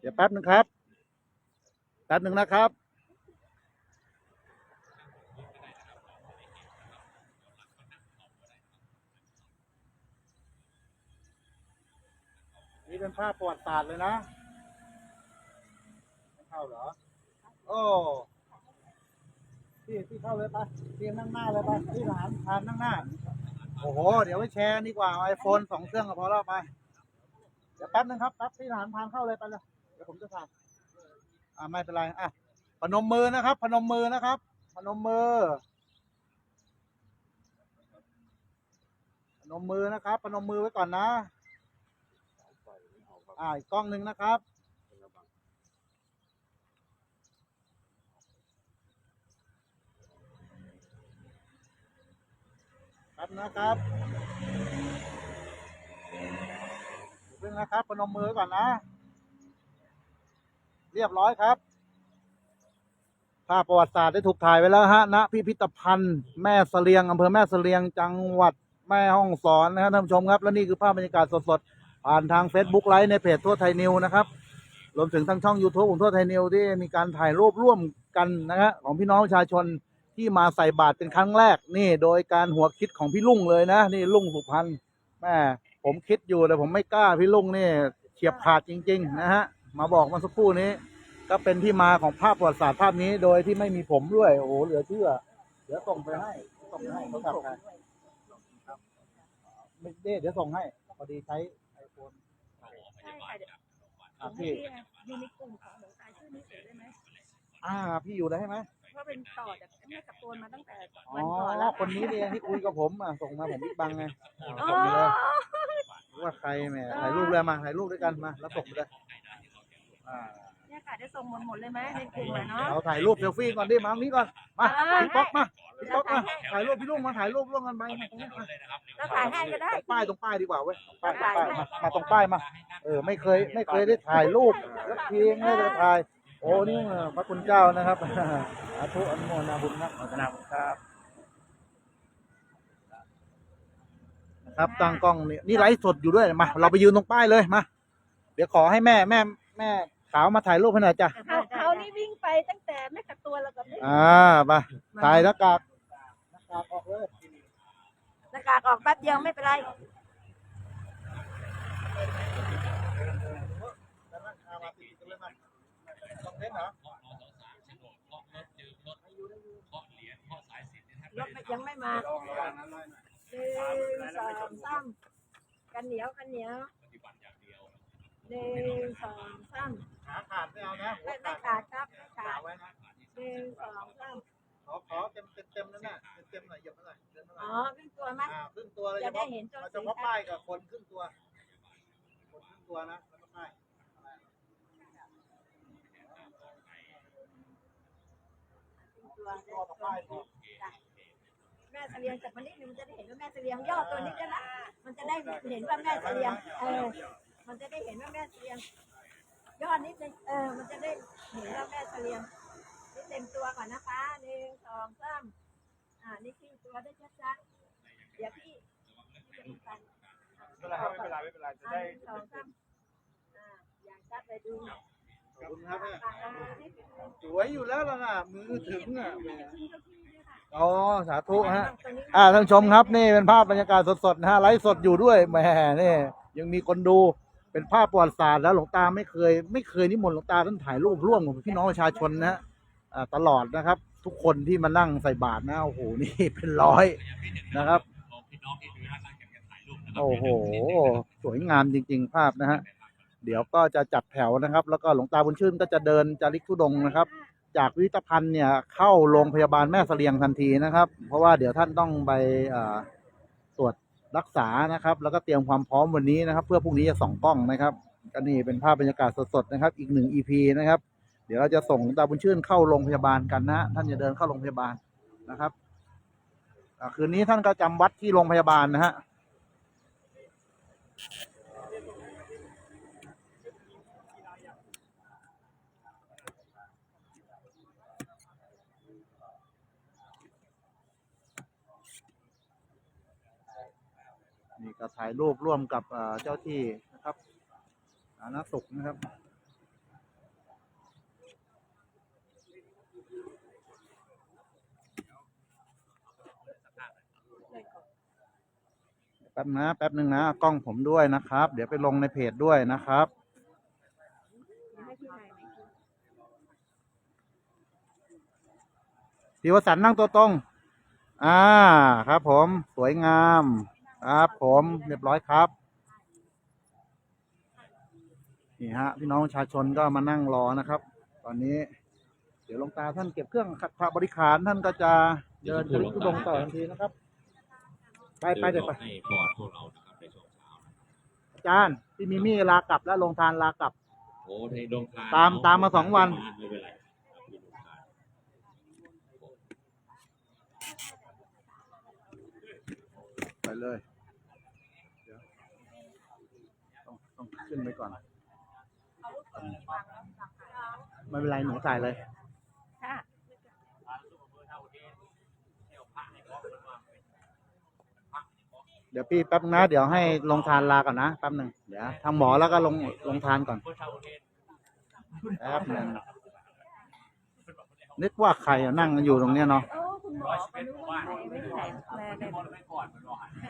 เดี๋ยวแป๊บหนึ่งครับ แป๊บหนึ่งนะครับ นี่เป็นภาพประวัติศาสตร์เลยนะเข้าเหรอ โอ้พี่พี่เข้าเลยปะพี่นั่งหน้าเลยปะพี่ทหารทานนั่งหน้า โอ้โห เดี๋ยวไว้แชร์ดีกว่าไอโฟนสองเครื่องก็พอแล้วไป ดี๋ยวแป๊บนึงครับแป๊บพี่ทหารทานเข้าเลยไปเลยเดี๋ยวผมจะถ่ายอ่าไม่เป็นไรอะพนมมือนะครับ พนมมือนะครับ พนมมือ พนมมือนะครับ พนมมือไว้ก่อนนะอ่าอีกกล้องหนึ่งนะครับครับนะครับ เรื่องนะครับพนมมือก่อนนะ เรียบร้อยครับ ภาพประวัติศาสตร์ได้ถูกถ่ายไว้แล้วฮะณพิพิธภัณฑ์แม่เสลียงอำเภอแม่เสลียงจังหวัดแม่ฮ่องสอนนะครับท่านผู้ชมครับ และนี่คือภาพบรรยากาศสดๆผ่านทาง Facebook ไลฟ์ในเพจทั่วไทยนิวนะครับรวมถึงทางช่อง YouTube ของทั่วไทยนิวที่มีการถ่ายรูปร่วมกันนะฮะของพี่น้องประชาชนที่มาใส่บาตรเป็นครั้งแรกนี่โดยการหัวคิดของพี่ลุงเลยนะ นี่ลุงสุพรรณแม่ ผมคิดอยู่แต่ผมไม่กล้าพี่ลุงนี่เฉียบขาดจริง ๆ นะฮะ มาบอกเมาสักครู่นี้ ก็เป็นที่มาของภาพประวัติศาสตร์ภาพนี้โดยที่ไม่มีผมด้วย โอ้โหเหลือเชื่อ เดี๋ยวส่งไปให้ส่งไปให้เขาทำไงไม่ได้เดี๋ยวส่งให้พอดีใช้ไอโฟนใช่ค่ะเดี๋ยวอะพี่พี่อยู่ในกลุ่มของหลวงตาชื่อนี้เสร็จได้ไหมอ่า พี่อยู่ได้ไหมเพราะเป็นต่อจากแม่กับตัวมาตั้งแต่อ๋วันก่อนอแล้วคนนี้เนี่ยที่คุยกับผมอะส่งมาผมบิ๊กบังไงอ่าอ๋อส่งไปเลย ว่าใครแหมถ่ายรูปเลยมาถ่ายรูปด้วยกันมาแล้วส่งไปเลยอ่าเนี่ยค่ะได้ส่งหมดหมดเลยไหมในกลุ่มอะเนาะเราถ่ายรูปเซลฟี่ก่อนดิมาตรงนี้ก่อนมาอ่าพี่ป๊อกมาพี่ป๊อกมาถ่ายรูปพี่ลุงมาถ่ายรูปร่วมกันไปมาตรงนี้มาเราถ่ายให้ก็ได้ตรงป้ายตรงป้ายดีกว่าเว้ยป้ายถ่ายป้ายให้มามาตรงป้ายมา เออไม่เคยไม่เคยได้ถ่ายรูปแล้วเพียงไม่ได้ถ่ายโอ้นี่พระคุณเจ้านะครับสาธุอนุโมทนาบุญครับอนุโมทนาบุญครับนะ ครับ ตั้งกล้องนี่นี่ไลฟ์สดอยู่ด้วยมา เราไปยืนตรงป้ายเลยมา เดี๋ยวขอให้แม่แม่แม่ขาวมาถ่ายรูปให้หน่อยจ้ะเขาเขานี่วิ่งไปตั้งแต่แม่กับตัวแล้วก็ไม่อ่าไปถ่ายหน้ากากหน้ากากออกเลยหน้ากากออกแป๊บเดียวไม่เป็นไรแล้วนั่งคามาติดกันเลยมาต้องเล่นเหรอรถยังไม่มา หนึ่งสองสามกันเหนียวกันเหนียวหนึ่งสองสามขาขาดไม่เอานะหัวไม่ไม่ขาดขาดครับไม่ขาขาดไว้นะหนึ่งสองสามขอขอเต็มเต็มเต็มนั่นน่ะเต็มเต็มหน่อยเหยียบเท่าไหร่เดินเท่าไหร่อ๋อขึ้นตัวไหมอ่าครึ่งตัวเลยจะได้เห็นตัวเฉสีพาะป้ายกับคนครึ่งตัว คนครึ่งตัวนะแล้วก็ป้ายตัวก็กับป้ายพอ แม่เสลียงจากมันนิดนึงมันจะได้เห็นว่าแม่เสลียงย่อตัวนิดก็ละมันจะได้เห็นว่าแม่เสลียงเออมันจะได้เห็นว่าแม่เสลียงย่อนิดนึงเออมันจะได้เห็นว่าแม่เสลียงนี่เต็มตัวก่อนนะคะหนึ่งสองสามอ่านี่ขึ้นตัวได้ชัดๆเดี๋ยวพี่พี่จะมีกันไม่เป็นไรไม่เป็นไรไม่เป็นไรจะได้สองสามอ่าอย่างชัดไปดูขอบคุณครับสวยอยู่แล้วล่ะนะมือถึงอะแม่ อี้ด้วยค่ะอ๋อสาธุฮะตรงนี้อ่าท่านผู้ชมครับนี่เป็นภาพบรรยากาศสดๆนะฮะไลฟ์สดอยู่ด้วยแหมนี่ยังมีคนดูเป็นภาพประวัติศาสตร์แล้วหลวงตาไม่เคย ไม่เคยนิมนต์หลวงตาท่านถ่ายรูปร่วมกับพี่น้องประชาชนนะฮะอ่าตลอดนะครับ ทุกคนที่มานั่งใส่บาตรนะโอ้โหนี่เป็นร้อยนะครับโอ้โห สวยงามจริง ๆ ภาพนะฮะ เดี๋ยวก็จะจัดแถวนะครับ แล้วก็หลวงตาบุญชื่นก็จะเดินจาริกทุดงค์นะครับ จากพิพิธภัณฑ์เนี่ยเข้าโรงพยาบาลแม่เสลียงทันทีนะครับ เพราะว่าเดี๋ยวท่านต้องไปตรวจรักษานะครับ แล้วก็เตรียมความพร้อมวันนี้นะครับ เพื่อพรุ่งนี้จะส่องกล้องนะครับก็นี่เป็นภาพบรรยากาศสดๆนะครับ อีกหนึ่ง EP นะครับ เดี๋ยวเราจะส่งหลวงตาบุญชื่นเข้าโรงพยาบาลกันนะท่านจะเดินเข้าโรงพยาบาลนะครับคืนนี้ท่านก็จำวัดที่โรงพยาบาลนะฮะ นี่ก็ถ่ายรูปร่วมกับเจ้าที่นะครับอ่าธารณสุขนะครับแป๊บนะแป๊บหนึ่งนะกล้องผมด้วยนะครับ เดี๋ยวไปลงในเพจด้วยนะครับพี่วสันนั่งตัวตรง อ่า ครับผม สวยงาม ครับผมเรียบร้อยครับนี่ฮะพี่น้องประชาชนก็มานั่งรอนะครับ ตอนนี้ เดี๋ยวหลวงตาท่านเก็บเครื่องขัดพระบริขารท่านก็จะเดินจริทุดงค์ต่อทันทีนะครับ ไปไปเดี๋ยวไปให้พรพวกเรานะครับในช่วงเช้านะอาจารย์พี่มิมี่ลากลับแล้วลงทานลากลับโอ้ในดงทานตามตามมาสองวันไม่เป็นไรครับมีดงทานไปเลยเดี๋ยว ต้องต้องขึ้นไปก่อน ไม่เป็นไรหนูใส่เลยค่ะเดี๋ยวพี่แป๊บนะเดี๋ยวให้ลงทานลาก่อนนะแป๊บหนึ่งเดี๋ยวทางหมอแล้วก็ลงลงทานก่อนแป๊บหนึ่งนึกว่าใครอะนั่งกันอยู่ตรงเนี้ยเนาะโอ้คุณหมอก็รู้ว่าใครไม่ใส่แม่ได้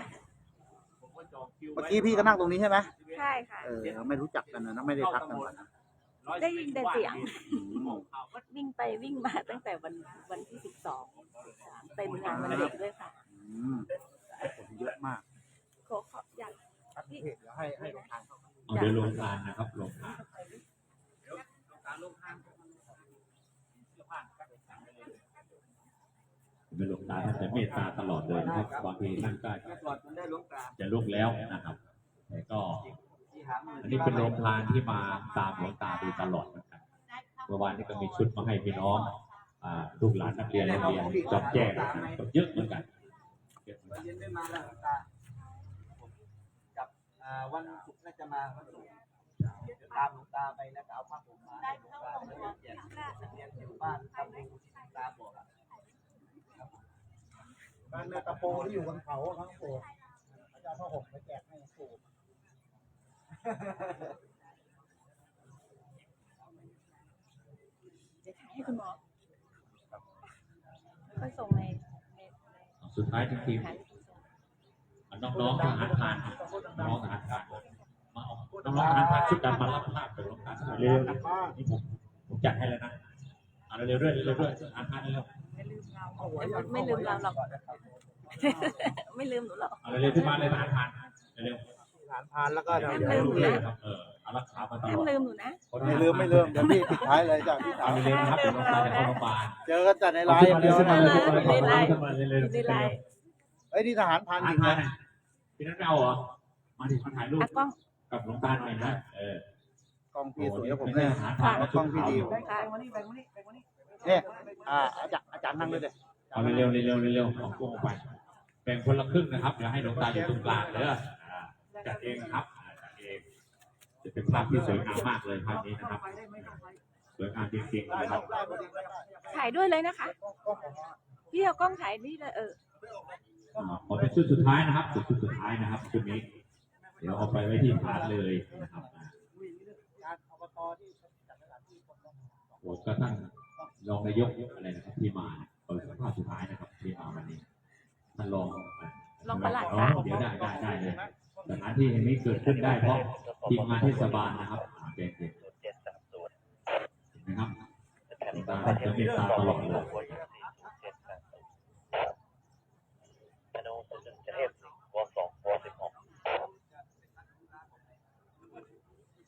เมื่อกี้พี่ก็นั่งตรงนี้ใช่ไหมใช่ค่ะ เออเราไม่รู้จักกันนะไม่ได้ทักกันก่อนนะได้ยินแต่เสียง อืมวิ่งไปวิ่งมาตั้งแต่วันวันที่สิบสองเต็มงานวันเด็กด้วยค่ะอืมคนเยอะมากขอขอบอยากครับพี่ เดี๋ยวให้ให้ลงทานเข้ามาเอาเดี๋ยวลงทานนะครับลงทาน เป็นหลวงตาท่านจะเมตตาตลอดเลยนะครับบางทีท่านก็จะลุกแล้วนะครับแต่ก็ อันนี้เป็นโรงทานที่มาตามหลวงตาดูตลอดเหมือนกันเมื่อวานนี้ก็มีชุดมาให้พี่น้องอ่าลูกหลานนักเรียนโรงเรียนจอมแจ้งนะครับก็เยอะเหมือนกันเยอะเหมือนกันเย็นไม่มาแล้วหลวงตากับอ่าวันศุกร์น่าจะมาวันศุกร์เดี๋ยวตามหลวงตาไปแล้วก็เอาผ้าห่มมาให้หลวงตาแล้วก็แจกนักเรียนอยู่บ้านทำบุญที่หลวงตาบอกอะ บ้านแม่ตะโปที่อยู่บนเขาทั้งโปอาจารย์พ่อหกไปแจกให้หลวงปู่ให้คุณหมอค่อยส่งในในสุดท้ายจริงๆน้องๆทหารผ่านน้องๆทหารผ่านมาเอาน้องๆทหารผ่านชุดดำมารับภาพกับหลวงตาเร็วๆนะนี่ผมผมจัดให้แล้วนะเอาเร็วๆด้วยเร็วๆด้วยทหารผ่านเร็วไม่ลืมเรา ไม่ลืมเราหรอก ไม่ลืมหนูหรอกๆเอาเร็วๆขึ้นมาเลยทหารผ่านเร็วฐานพานแล้วก็ๆเดี๋ยวไม่เดี๋ยวลืมพี่ครับเออเอารักษามาตห้าลมอดลืมหนูนะ ไม่ลืมไม่ลืมเดี๋ยวพี่ปิดท้ายเลยจากพี่สาเอาวเร็วๆนะครับเดี๋ยวหลวงตาจะเข้าโรงพยาบาลเจอกันแต่ในไลน์อย่างเดียวขึ้นนะมาเลยขึ้นมาเลยขึ้นมาเลยเร็วๆในไลน์เอ้ยนี่ทหารพานทจหารริงผ่านะนพี่นัทเอาเหรอมาดิมาถ่ายรูปอะกล้องกับหลวงตาหน่อยนะเออกล้องพี่สวยกว่าผมไม่เลยใช่ทหารผ่านนะชุดขาวอยู่ค่ะเนี่ยอ่าอาจารย์อาจารย์นั่งด้วยเด็ เอาเร็วๆเร็วๆเร็วๆของพวกไปแบ่งคนละครึ่งนะครับเดี๋ยวให้หลวงตาอยู่ตรงกลางเด้ออ่าจัดเองนะครับอ่าจัดเองจะเป็นภาพที่สวยงามมากเลยภาพนี้นะครับสวยงามจริงๆนะครับถ่ายด้วยเลยนะคะพี่เอากล้องถ่ายนี่เลยเอออ่าขอเป็นชุดสุดท้ายนะครับชุดสุดท้ายนะครับชุดนี้ เดี๋ยวเอาไปไว้ที่ฐานเลยนะครับอ่าโอ้ก็ท่านรองนายกอะไรนะครับที่มา เปิดสัมภาษณ์สุดท้ายนะครับที่มาวันนี้ท่านรองรองปลัดอ๋อค่ะเดี๋ยวได้ได้ได้เลยสถานที่แห่งนี้เกิดขึ้นได้เพราะทีมงานเทศบาลนะครับอ่าเด็กๆเห็นไหมครับหลวงตาท่านจะเมตตาตลอดเลย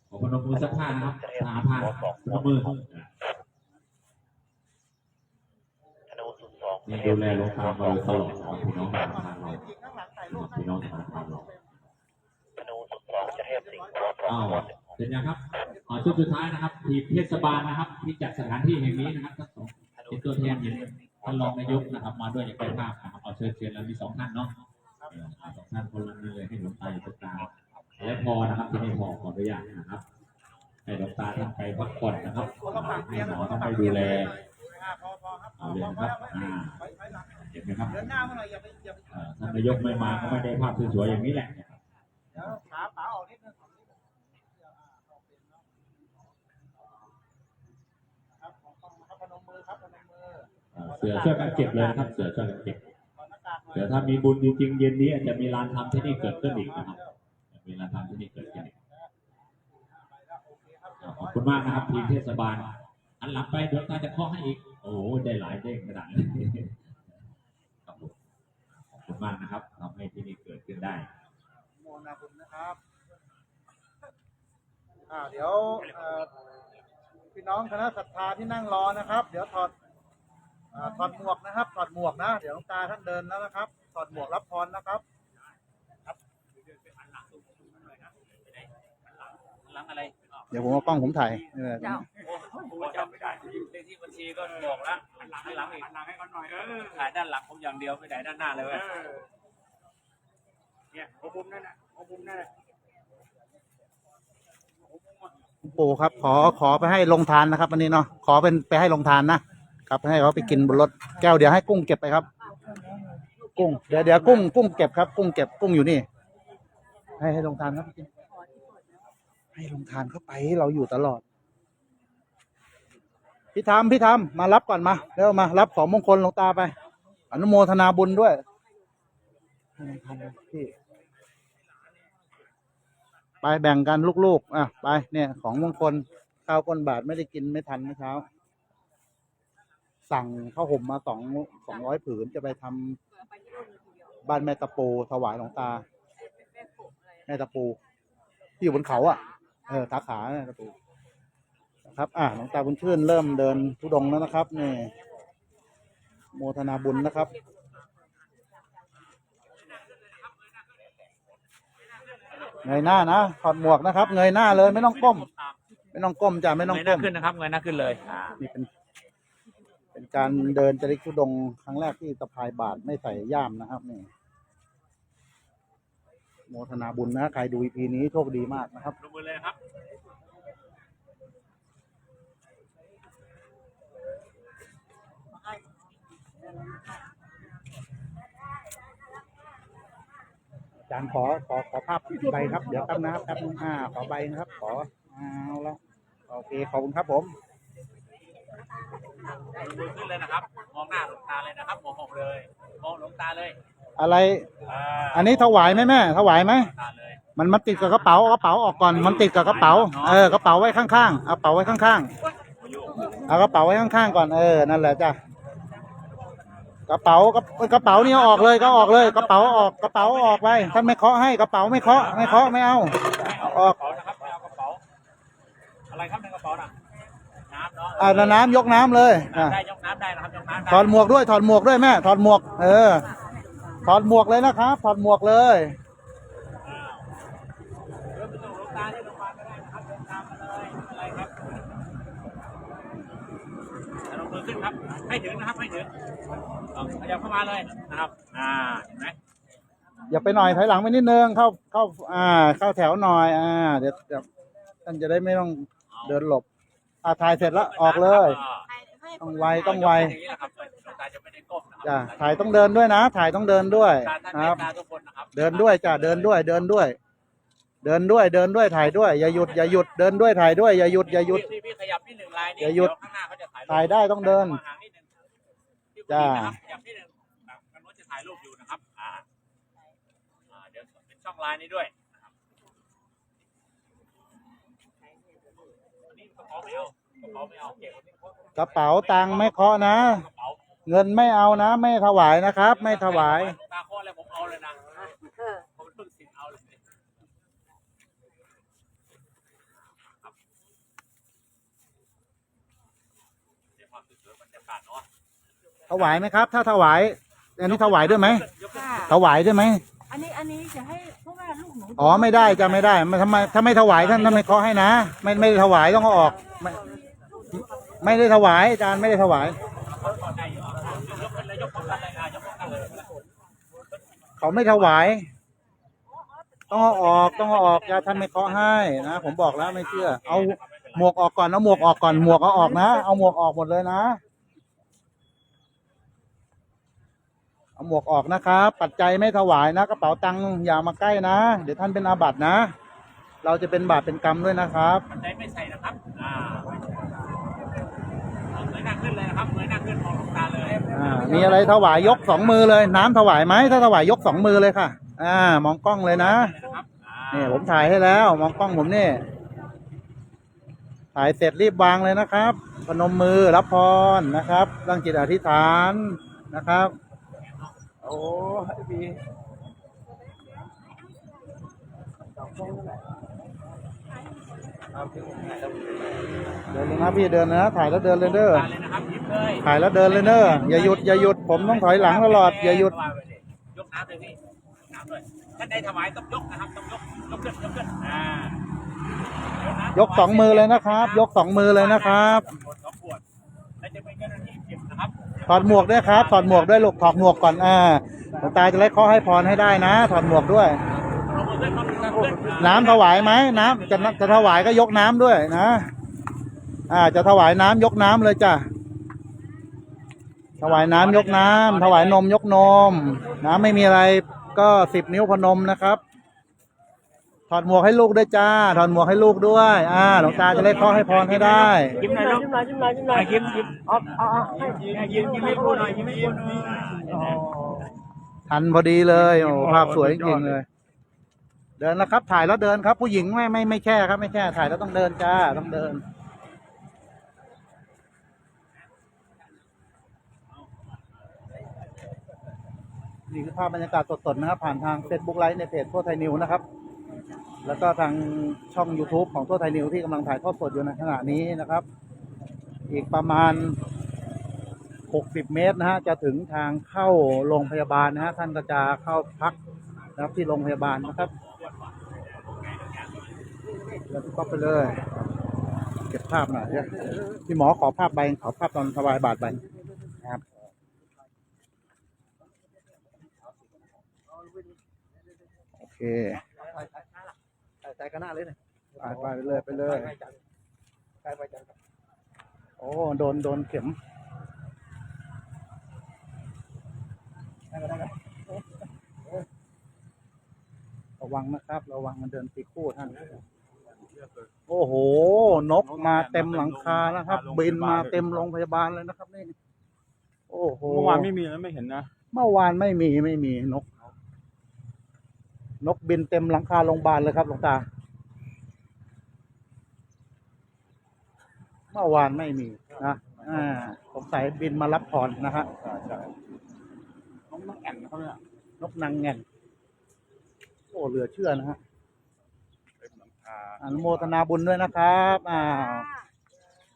ขอพนมมือสักท่านะครับทหารผ่านพนมมือนี่ดูแลหลวงตามาโดยตลอดนะครับพี่น้องทหารผ่านเรานะครับพี่น้องทหารผ่านเราอ้าวเสร็จยังครับอ่าชุดสุดท้ายนะครับ ทีมเทศ บาลนะครับ ที่จัดสถานที่แห่งนี้นะครับทั้งสองเป็นตัวแทนเห็นท่านรองนายกนะครับ มาด้วยอย่างเป็นภาพนะครับเอาเชิญเชิญแล้วมีสองท่านเนาะสองท่านคนละมือเลยให้หลวงตาอยู่ตรงกลางและพอนะครับที่นี่พอขออนุญาตนะครับให้หลวงตาท่านไปพักผ่อนนะครับให้หมอท่านไปดูแลเอาเลยนะครับอ่าเห็นไหมครับท่านนายกไม่มาก็ไม่ได้ภาพสวยๆอย่างนี้แหละเดี๋ยวขาป๋าออกนิดนึง เสือช่วยกันเก็บเลยนะครับ เสือช่วยกันเก็บเดี๋ยวถ้ามีบุญจริงๆเย็นนี้อาจจะมีลานทำที่นี่เกิดขึ้นอีกนะครับมีลานทำที่นี่เกิดขึ้นอีกขอบคุณมากนะครับทีมเทศบาล อันหลังไปเดี๋ยวตาจะเคาะให้อีก โอ้โหได้หลายเด้งขนาดนี้ครับผมขอบคุณมากนะครับทำให้ที่นี่เกิดขึ้นได้โมนาคุณนะครับอ่าเดี๋ยวพี่น้องคณะศรัทธาที่นั่งรอนะครับ เดี๋ยวถอด ถอดหมวกนะครับถอดหมวกนะ เดี๋ยวหลวงตาท่านเดินแล้วนะครับถอดหมวกรับพรนะครับหลังอะไรเดี๋ยวผมเอากล้องผมถ่ายเออเจ้าผมจำไม่ได้เลขที่บัญชีก็บอกแล้วหันหลังให้หลังอีกหันหลังให้เขาหน่อยเออถ่ายด้านหลังผมอย่างเดียวไม่ได้ด้านหน้าเลยเอเว้ยอเนี่ยหัวมุมนั่นน่ะหัวมุมนั่นน่ะปู่ครับ ขอขอไปให้ลงทานนะครับวันนี้เนาะขอเป็นไปให้ลงทานนะ ครับ ให้เขาไปกินบนรถแก้วเดี๋ยวให้กุ้งเก็บไปครับ กุ้งเดี๋ยวเดี๋ยวกุ้งกุ้งเก็บครับ กุ้งเก็บกุ้งอยู่นี่ ให้ให้ลงทานครับ ให้ลงทานเข้าไปเราอยู่ตลอด พี่ธรรมพี่ธรรมมารับก่อนมาเร็วมา รับของมงคลหลวงตาไป อนุโมทนาบุญด้วยให้ลงทานพี่ไปแบ่งกันลูกๆ อะ ไปเนี่ย ของมงคลข้าวก้นบาทไม่ได้กินไม่ทันเมื่อเช้า สั่งข้าวห่มมาสองสองร้อยผืนจะไปทำบ้านแม่ตะปูถวายหลวงตา แม่ตะปู ที่อยู่บนเขาอะ เออสาขาแม่ตะปูนะครับ อะหลวงตาบุญชื่นเริ่มเดินทุดงค์แล้วนะครับนี่โมทนาบุญนะครับ เงยหน้านะถอดหมวกนะครับ เงยหน้าเลยไม่ต้องก้ม ไม่ต้องก้มจ้ะไม่ต้องเงยหก้น้ามขึ้นนะครับเงยหน้าขึ้นเลยอ่า นี่เป็น เป็นการเดินจริกทุดงค์ครั้งแรกที่สะพายบาทไม่ใส่ย่ามนะครับนี่โมทนาบุญนะใครดูอีพีนี้โชคดีมากนะครับลงมือเลยนะครับอาจารย์ขอขอขอภาพใบครับ เดี๋ยวแป๊บนะครับแป๊บนึงอ่าขอใบนะครับ ขอเอาละโอเคขอบคุณครับผม ลงมือขึ้นเลยนะครับ มองหน้าหลวงตาเลยนะครับ มองเลย มองหลวงตาเลยอะไร อ่าอันนี้ถวายไหมแม่ถวายไหมหลวงตาเลย มันมันติดกับกระเป๋าเอากระเป๋าออกก่อน มันติดกับกระเป๋า เออกระเป๋าไว้ข้างๆเอากระเป๋าไว้ข้างๆเอากระเป๋าไว้ข้างๆก่อนเออนั่นแหละจ้ะกระเป๋ากระกระเป๋านี่เอาออกเลยก็ออกเลยกระเป๋าออกกระเป๋าออกไปท่านไม่เคาะให้กระเป๋าไม่เคาะไม่เคาะไม่เอาเอาออก กระเป๋านะครับไม่เอากระเป๋า อะไรครับในกระเป๋าน่ะน้ำเนาะ อ่าน้ำยกน้ำเลยอะได้ยกน้ำได้นะครับยกน้ำได้ถอดหมวกด้วย ถอดหมวกด้วยแม่ถอดหมวก เออ ถอดหมวกเลยนะครับถอดหมวกเลยเดินไปส่งหลวงตาที่โรงพยาบาลก็ได้นะครับเดินตามมาเลยอะไรครับลงมือขึ้นครับให้ถึงนะครับให้ถึงเอาขยับเข้ามาเลยนะครับ อ่าเห็นไหมอย่าไปหน่อยถอยหลังไปนิดนึงเข้าเข้า อ่า เข้าแถวหน่อย อ่า เดี๋ยวเดี๋ยวท่านจะได้ไม่ต้องเดินหลบ อ่าถ่ายเสร็จแล้วออกเลย ต้องไวต้องไวอย่างนี้แหละครับหลวงตาจะไม่ได้ก้มนะคจ้ะรับถ่ายต้องเดินด้วยนะ ถ่ายต้องเดินด้วยตาท่านคเมรับตตาทุกคนนะครับ เดินด้วยจ้ะเดินด้วย เดินด้วย เดินด้วยเดินด้วยถ่ายด้วย อย่าหยุดอย่าหยุดเดินด้วยถ่ายด้วยอย่าหยุดอย่าหยุดพี่พี่ขยับนิดหนึ่งลายนี่อย่าหยุดเข้างหน้าเขาจะถ่ายรูปถ่ายได้ต้องเดินห่างนิดหนึ่งพี่จ้าผู้หญิงนะครับขยับนิดหนึ่งแบบมันว่าจะถ่ายรูปอยู่นะครับอ่าอ่าเดี๋ยวเป็นช่องไลน์นี้ด้วย กระเป๋าตังค์ไม่เคาะนะกระเป๋าเงินไม่เอานะ ไม่ถวายนะครับ ไม่ถวายหลวงตาข้ออะไรผมเอาเลยนะเออผมเพิ่งสินเอาเลยครับเดี๋ยวความสวยๆบรรยากาศเนาะถวายไหมครับ ถ้าถวาย อันนี้ถวายด้วยไหมค่ะถวายด้วยไหม อันนี้อันนี้จะให้ อ๋อไม่ได้จะไม่ได้ไม่ทำไมถ้าไม่ถวายท่านท่านไม่เคาะให้นะ ไม่ไม่ได้ถวายต้องเอาออกไม่ไม่ได้ถวายอาจารย์ไม่ได้ถวาย เขาไม่ถวาย ต้องเอาออกต้องเอาออกยาท่านไม่เคาะให้นะผมบอกแล้วไม่เชื่อ เอาหมวกออกก่อนเอาหมวกออกก่อนหมวกเอาออกนะ เอาหมวกออกหมดเลยนะ เอาหมวกออกนะครับ ปัจจัยไม่ถวายนะกระเป๋าตังค์อย่ามาใกล้นะ เดี๋ยวท่านเป็นอาบัตินะ เราจะเป็นบาปเป็นกรรมด้วยนะครับ ปัจจัยไม่ใส่นะครับ อ่าเอาเลยหน้าขึ้นเลยนะครับเงยหน้าขึ้นมองหลวงตาเลยอ่า มีอะไรถวายยกสองมือเลย น้ำถวายไหมถ้าถวายยกสองมือเลยค่ะ อ่า มองกล้องเลยนะนะครับอ่านี่ผมถ่ายให้แล้ว มองกล้องผมนี่ถ่ายเสร็จรีบวางเลยนะครับพนมมือรับพรนะครับตั้งจิตอธิษฐานนะครับ โอ้ดีเดินเลยนะพี่เดินนะถ่ายแล้วเดินเลยเด้อตาเลยนะครับยิ้มเลยถ่ายแล้วเดินเลยเด้ออย่าหยุดอย่าหยุดผมต้องถอยหลังตลอดอย่าหยุดยกน้ำเลยพี่น้ำด้วยท่านใดถวายต้องยกนะครับต้องยกยกขึ้นยกขึ้นอ่ายยกสองมือเลยนะครับ ยกสองมือเลยนะครับ อดหมวกด้วยครับ ถอดหมวกด้วยลูกถอดหมวกก่อนอ่าหลวงตาจะได้ข้อให้พรให้ได้นะ ถอดหมวกด้วยเอามือขึ้นเอามือขึ้นอ่าน้ำถวายไหมน้ำจะจะถวายก็ยกน้ำด้วยนะ อ่า จะถวายน้ำยกน้ำเลยจ้ะถวายน้ำยกน้ำถวายนมยกนม น้ำไม่มีอะไรก็สิบนิ้วพนมนะครับ ถอดหมวกให้ลูกด้วยจ้า ถอดหมวกให้ลูกด้วย อ่าหลวงตาจะได้ข้อให้พรให้ได้ ยิ้มหน่อยลูกยิ้มหน่อยยิ้มหน่อยยิ้มหน่อยยิ้มยิ้มอ๋ออ๋อให้ยิ้มยิ้มให้พูดหน่อยยิ้มให้พูดหน่อยทันพอดีเลยโอ้ภาพสวยจริงเลย เดินแล้วครับ ถ่ายแล้วเดินครับ ผู้หญิงไม่ไม่ไม่แช่ครับ ไม่แช่ถ่ายแล้วต้องเดินจ้าต้องเดินนี่คือภาพบรรยากาศสดๆนะครับ ผ่านทาง Facebook ไลฟ์ในเพจทั่วไทยนิวนะครับ แล้วก็ทางช่อง YouTube ของทั่วไทยนิวที่กำลังถ่ายทอดสดอยู่ในขณะนี้นะครับ อีกประมาณ 60 เมตรนะฮะจะถึงทางเข้าโรงพยาบาลนะฮะท่านก็จะเข้าพักนะครับที่โรงพยาบาลนะครับเดี๋ยวก๊อฟไปเลยเก็บภาพหน่อยนี่ยพี่หมอขอภาพใบขอภาพตอนสบายบาทใบนะครับโอเค ใส่กันหน้าเลยนะไปไปเลยไปเลยใส่ไปจังโอ้โดนโดนเข็มได้ก็ได้ก็ระวังนะครับ ระวังมันเดินตีคู่ท่าน โอ้โห นกมาเต็มหลังคานะครับ บินมาเต็มโรงพยาบาลเลยนะครับนี่ โอ้โห เมื่อวานไม่มีนะไม่เห็นนะ เมื่อวานไม่มีไม่มีนก นกบินเต็มหลังคาโรงพยาบาลเลยครับหลวงตา เมื่อวานไม่มีนะอ่าสงสัยบินมารับพรนะฮะน้องน้องแอนเขาเนี่ยนกนางแง่นโอ้เหลือเชื่อนะฮะเป็นหลังคาอนุโมทนาบุญด้วยนะครับอ่า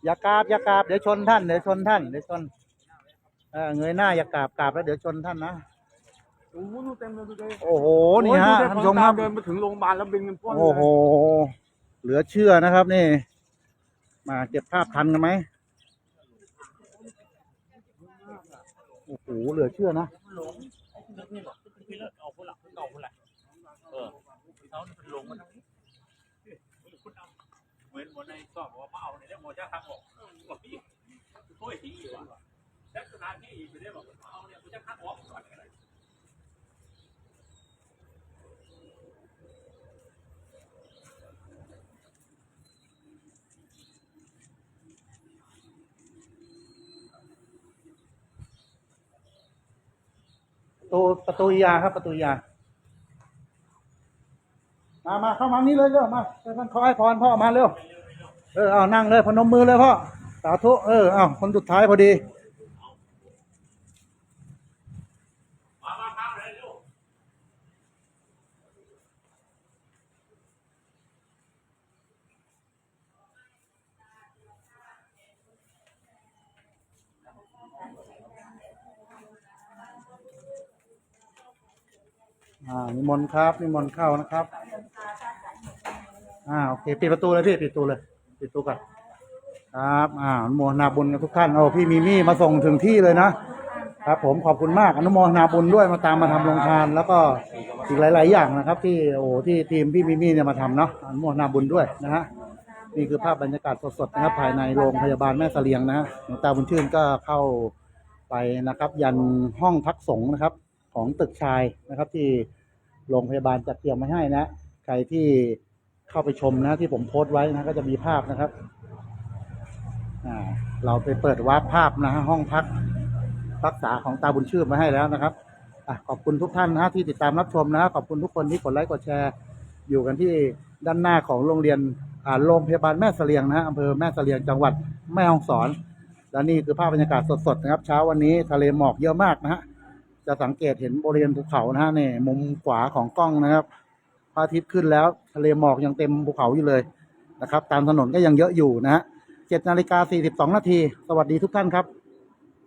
อย่ากราบอย่ากราบเดี๋ยวชนท่านเดี๋ยวชนท่านเดี๋ยวชนเออเงยหน้าอย่ากราบกราบแล้วเดี๋ยวชนท่านนะ โอ้โหดูเต็มเลยดูเต็มโอ้โหนี่ฮะท่านผู้ชมครับเดินมาถึงโรงพยาบาลแล้วบินกันพ่วงเลยโอ้โห เหลือเชื่อนะครับนี่ มาเก็บภาพทันกันไหมโอ้โหเหลือเชื่อนะ ตูประตูยาครับ ประตูยา มามาเข้ามานี่เลยเร็วมาท่อนขอให้พรพ่อมาเร็ว เออเอานั่งเลยพนมมือเลยพ่อ สาธุ เออเอาคนสุดท้ายพอดี อ่านิมนต์ครับนิมนต์เข้านะครับอ่าโอเคปิดประตูเลยพี่ปิดประตูเลยปิดประตูก่อนครับอ่าอนุโมทนาบุญกันทุกท่านโอ้พี่มีมี่มาส่งถึงที่เลยนะครับ ผมขอบคุณมากอนุโมทนาบุญด้วยมาตามมาทำโรงทาน แล้วก็อีกหลาย ๆ อย่างนะครับ ที่โอ้ที่ทีมพี่มีมี่เนี่ยมาทำเนาะอนุโมทนาบุญด้วยนะฮะนี่คือภาพบรรยากาศสดๆนะครับ ภายในโรงพยาบาลแม่เสลียงนะหลวงตาบุญชื่นก็เข้าไปนะครับ ยันห้องพักสงฆ์นะครับ ของตึกชายนะครับ ที่โรงพยาบาลจัดเตรียมไว้ให้นะ ใครที่เข้าไปชมนะที่ผมโพสต์ไว้นะก็จะมีภาพนะครับอ่าเราไปเปิดวาร์ปภาพนะฮะห้องพักรักษาของตาบุญชื่นมาให้แล้วนะครับอะขอบคุณทุกท่านนะฮะที่ติดตามรับชมนะขอบคุณทุกคนที่กดไลค์กดแชร์ อยู่กันที่ด้านหน้าของโรงเรียนอ่าโรงพยาบาลแม่เสลียงนะฮะอำเภอแม่เสลียงจังหวัดแม่ฮ่องสอน และนี่คือภาพบรรยากาศสดๆนะครับ เช้าวันนี้ทะเลหมอกเยอะมากนะฮะ จะสังเกตเห็นบริเวณภูเขานะฮะนี่มุมขวาของกล้องนะครับพระอาทิตย์ขึ้นแล้วทะเลหมอกยังเต็มภูเขาอยู่เลยนะครับ ตามถนนก็ยังเยอะอยู่นะฮะเจ็ดนาฬิกาสี่สิบสองนาทีสวัสดีทุกท่านครับ